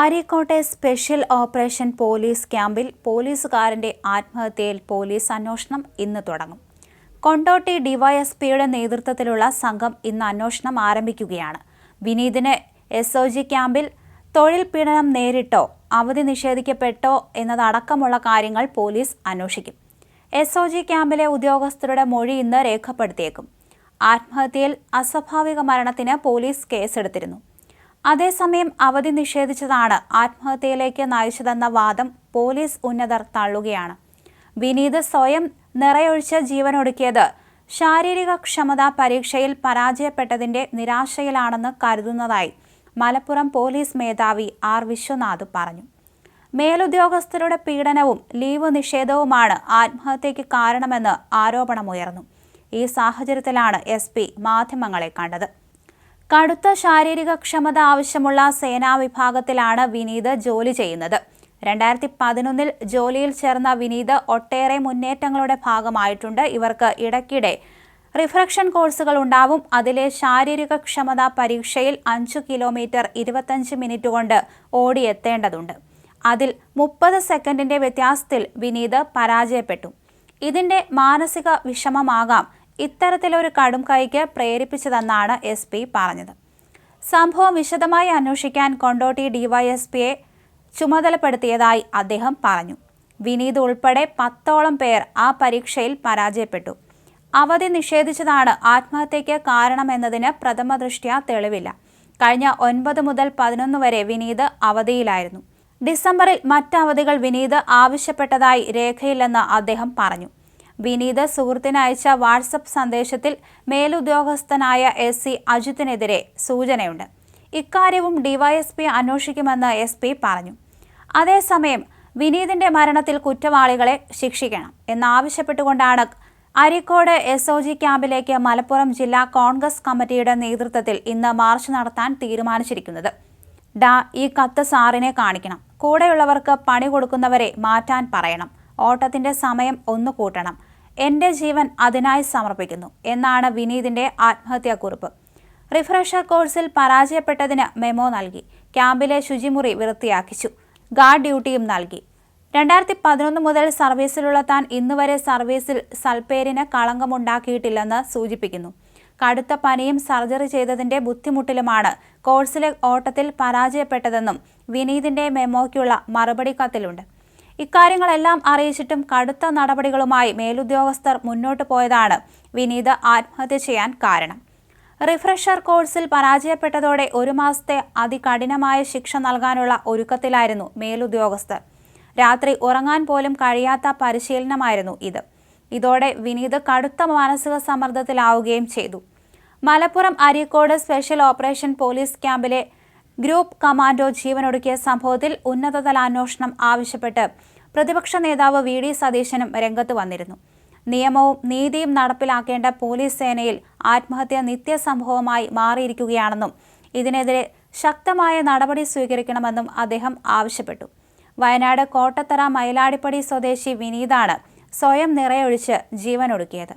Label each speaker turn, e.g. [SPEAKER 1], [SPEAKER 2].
[SPEAKER 1] അരീക്കോട്ടെ special operation police ക്യാമ്പിൽ പോലീസുകാരന്റെ ആത്മഹത്യയിൽ police അന്വേഷണം ഇന്ന് തുടങ്ങും. കൊണ്ടോട്ടി ഡിവൈഎസ്പിയുടെ നേതൃത്വത്തിലുള്ള സംഘം ഇന്ന് അന്വേഷണം ആരംഭിക്കുകയാണ്. വിനീതിന് എസ് ഒ ജി ക്യാമ്പിൽ തൊഴിൽ പീഡനം നേരിട്ടോ അവധി നിഷേധിക്കപ്പെട്ടോ എന്നതടക്കമുള്ള കാര്യങ്ങൾ പോലീസ് അന്വേഷിക്കും. എസ് ഒ ജി ക്യാമ്പിലെ ഉദ്യോഗസ്ഥരുടെ മൊഴി ഇന്ന് രേഖപ്പെടുത്തിയേക്കും. ആത്മഹത്യയിൽ അസ്വാഭാവിക മരണത്തിന് പോലീസ് കേസെടുത്തിരുന്നു. അതേസമയം അവധി നിഷേധിച്ചതാണ് ആത്മഹത്യയിലേക്ക് നയിച്ചതെന്ന വാദം പോലീസ് ഉന്നതർ തള്ളുകയാണ്. വിനീത് സ്വയം നിറയൊഴിച്ച് ജീവനൊടുക്കിയത് ശാരീരിക ക്ഷമതാ പരീക്ഷയിൽ പരാജയപ്പെട്ടതിന്റെ നിരാശയിലാണെന്ന് കരുതുന്നതായി മലപ്പുറം പോലീസ് മേധാവി ആർ വിശ്വനാഥ് പറഞ്ഞു. മേലുദ്യോഗസ്ഥരുടെ പീഡനവും ലീവ് നിഷേധവുമാണ് ആത്മഹത്യയ്ക്ക് കാരണമെന്ന് ആരോപണമുയർന്നു. ഈ സാഹചര്യത്തിലാണ് എസ് പി മാധ്യമങ്ങളെ കണ്ടത്. കടുത്ത ശാരീരിക ക്ഷമത ആവശ്യമുള്ള സേനാ വിഭാഗത്തിലാണ് വിനീത് ജോലി ചെയ്യുന്നത്. രണ്ടായിരത്തി പതിനൊന്നിൽ ജോലിയിൽ ചേർന്ന വിനീത് ഒട്ടേറെ മുന്നേറ്റങ്ങളുടെ ഭാഗമായിട്ടുണ്ട്. ഇവർക്ക് ഇടയ്ക്കിടെ റിഫ്രക്ഷൻ കോഴ്സുകൾ ഉണ്ടാവും. അതിലെ ശാരീരിക ക്ഷമതാ പരീക്ഷയിൽ അഞ്ചു കിലോമീറ്റർ ഇരുപത്തഞ്ച് മിനിറ്റ് കൊണ്ട് ഓടിയെത്തേണ്ടതുണ്ട്. അതിൽ മുപ്പത് സെക്കൻഡിന്റെ വ്യത്യാസത്തിൽ വിനീത് പരാജയപ്പെട്ടു. ഇതിന്റെ മാനസിക വിഷമമാകാം. ഇത്തരത്തിലൊരു കടും കൈക്ക് പ്രേരിപ്പിച്ചതെന്നാണ് എസ് പി പറഞ്ഞത്. സംഭവം വിശദമായി അന്വേഷിക്കാൻ കൊണ്ടോട്ടി ഡിവൈഎസ്പിയെ ചുമതലപ്പെടുത്തിയതായി അദ്ദേഹം പറഞ്ഞു. വിനീത് ഉൾപ്പെടെ പത്തോളം പേർ ആ പരീക്ഷയിൽ പരാജയപ്പെട്ടു. അവധി നിഷേധിച്ചതാണ് ആത്മഹത്യയ്ക്ക് കാരണമെന്നതിന് പ്രഥമ ദൃഷ്ട്യാ തെളിവില്ല. കഴിഞ്ഞ ഒൻപത് മുതൽ പതിനൊന്ന് വരെ വിനീത് അവധിയിലായിരുന്നു. ഡിസംബറിൽ മറ്റവധികൾ വിനീത് ആവശ്യപ്പെട്ടതായി രേഖയില്ലെന്ന് അദ്ദേഹം പറഞ്ഞു. വിനീത് സുഹൃത്തിന് അയച്ച വാട്സപ്പ് സന്ദേശത്തിൽ മേലുദ്യോഗസ്ഥനായ എസ് സി അജിത്തിനെതിരെ സൂചനയുണ്ട്. ഇക്കാര്യവും ഡിവൈഎസ്പി അന്വേഷിക്കുമെന്ന് എസ് പി പറഞ്ഞു. അതേസമയം വിനീതിന്റെ മരണത്തിൽ കുറ്റവാളികളെ ശിക്ഷിക്കണം എന്നാവശ്യപ്പെട്ടുകൊണ്ടാണ് അരിക്കോട് എസ് ഒ ജി ക്യാമ്പിലേക്ക് മലപ്പുറം ജില്ലാ കോൺഗ്രസ് കമ്മിറ്റിയുടെ നേതൃത്വത്തിൽ ഇന്ന് മാർച്ച് നടത്താൻ തീരുമാനിച്ചിരിക്കുന്നത്. ഡാ ഈ കത്ത് സാറിനെ കാണിക്കണം. കൂടെയുള്ളവർക്ക് പണി കൊടുക്കുന്നവരെ മാറ്റാൻ പറയണം. ഓട്ടത്തിന്റെ സമയം ഒന്ന് കൂട്ടണം. എന്റെ ജീവൻ അതിനായി സമർപ്പിക്കുന്നു എന്നാണ് വിനീതിന്റെ ആത്മഹത്യാക്കുറിപ്പ്. റിഫ്രഷർ കോഴ്സിൽ പരാജയപ്പെട്ടതിന് മെമോ നൽകി. ക്യാമ്പിലെ ശുചിമുറി വൃത്തിയാക്കിച്ചു. ഗാർഡ് ഡ്യൂട്ടിയും നൽകി. രണ്ടായിരത്തി പതിനൊന്ന് മുതൽ സർവീസിലുള്ള താൻ ഇന്നുവരെ സർവീസിൽ സൽപ്പേരിന് കളങ്കമുണ്ടാക്കിയിട്ടില്ലെന്ന് സൂചിപ്പിക്കുന്നു. കടുത്ത പനിയും സർജറി ചെയ്തതിന്റെ ബുദ്ധിമുട്ടിലുമാണ് കോഴ്സിലെ ഓട്ടത്തിൽ പരാജയപ്പെട്ടതെന്നും വിനീതിന്റെ മെമ്മോയ്ക്കുള്ള മറുപടി കത്തിലുണ്ട്. ഇക്കാര്യങ്ങളെല്ലാം അറിയിച്ചിട്ടും കടുത്ത നടപടികളുമായി മേലുദ്യോഗസ്ഥർ മുന്നോട്ട് പോയതാണ് വിനീത് ആത്മഹത്യ ചെയ്യാൻ കാരണം. റിഫ്രഷർ കോഴ്സിൽ പരാജയപ്പെട്ടതോടെ ഒരു മാസത്തെ അതികഠിനമായ ശിക്ഷ നൽകാനുള്ള ഒരുക്കത്തിലായിരുന്നു മേലുദ്യോഗസ്ഥർ. രാത്രി ഉറങ്ങാൻ പോലും കഴിയാത്ത പരിശീലനമായിരുന്നു ഇത്. ഇതോടെ വിനീത് കടുത്ത മാനസിക സമ്മർദ്ദത്തിലാവുകയും ചെയ്തു. Malappuram Areekode special operation police ക്യാമ്പിലെ ഗ്രൂപ്പ് കമാൻഡോ ജീവനൊടുക്കിയ സംഭവത്തിൽ ഉന്നതതല അന്വേഷണം ആവശ്യപ്പെട്ട് പ്രതിപക്ഷ നേതാവ് വി ഡി സതീശനും രംഗത്ത് വന്നിരുന്നു. നിയമവും നീതിയും നടപ്പിലാക്കേണ്ട പോലീസ് സേനയിൽ ആത്മഹത്യ നിത്യസംഭവമായി മാറിയിരിക്കുകയാണെന്നും ഇതിനെതിരെ ശക്തമായ നടപടി സ്വീകരിക്കണമെന്നും അദ്ദേഹം ആവശ്യപ്പെട്ടു. വയനാട് കോട്ടത്തറ മയിലാടിപ്പടി സ്വദേശി വിനീതാണ് സ്വയം നിറയൊഴിച്ച് ജീവനൊടുക്കിയത്.